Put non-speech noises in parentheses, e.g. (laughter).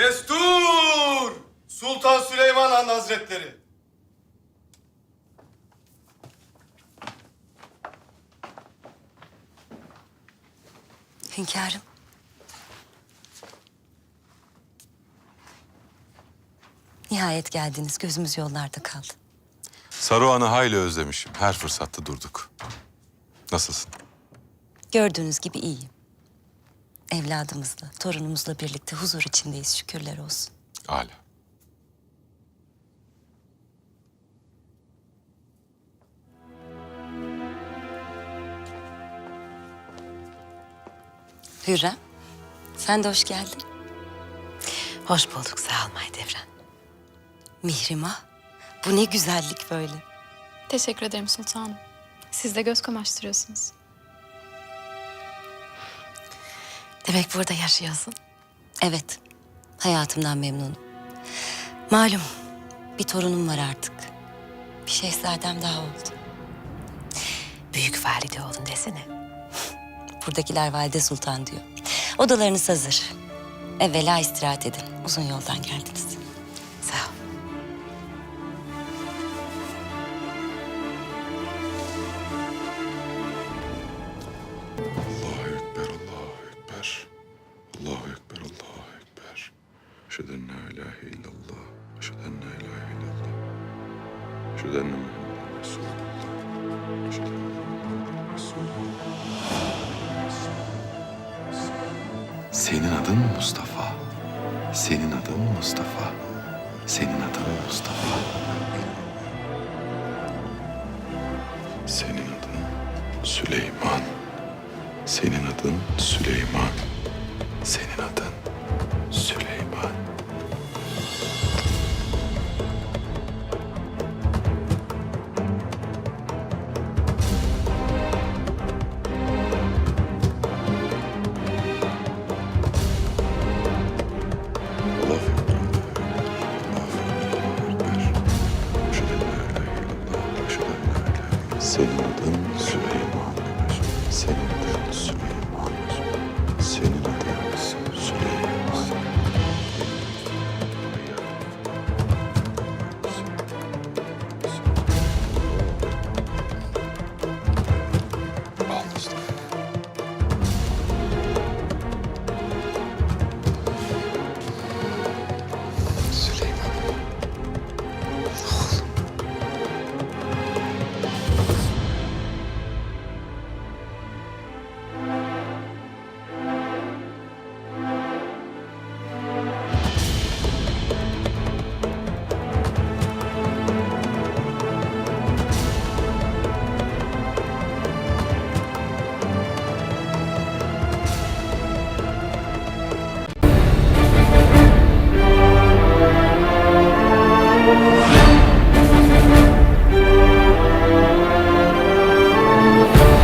Destur! Sultan Süleyman Han Hazretleri. Hünkârım. Nihayet geldiniz. Gözümüz yollarda kaldı. Saruhan'ı hayli özlemişim. Her fırsatta durduk. Nasılsın? Gördüğünüz gibi iyiyim. Evladımızla, torunumuzla birlikte huzur içindeyiz şükürler olsun. Hala. Hürrem, sen de hoş geldin. Hoş bulduk sağ ol Mahidevran. Mihrimah, bu ne güzellik böyle. Teşekkür ederim sultanım. Siz de göz kamaştırıyorsunuz. Demek burada yaşıyorsun. Evet, hayatımdan memnunum. Malum, bir torunum var artık. Bir şehzadem daha oldu. Büyük valide oldun desene. (laughs) Buradakiler Valide Sultan diyor. Odalarınız hazır. Evvela istirahat edin. Uzun yoldan geldiniz. Eşhedü en la ilahe illallah. Eşhedü en la ilahe illallah. Eşhedü enne Muhammeden Resulullah. Eşhedü enne Muhammeden Resulullah. Senin adın Mustafa. Senin adın Mustafa. Senin adın Mustafa. Senin adın Süleyman. Senin adın Süleyman. Senin adın Süleyman. Senin adın Süleyman. Senin adın Süleyman. Senin adın Süleyman. Al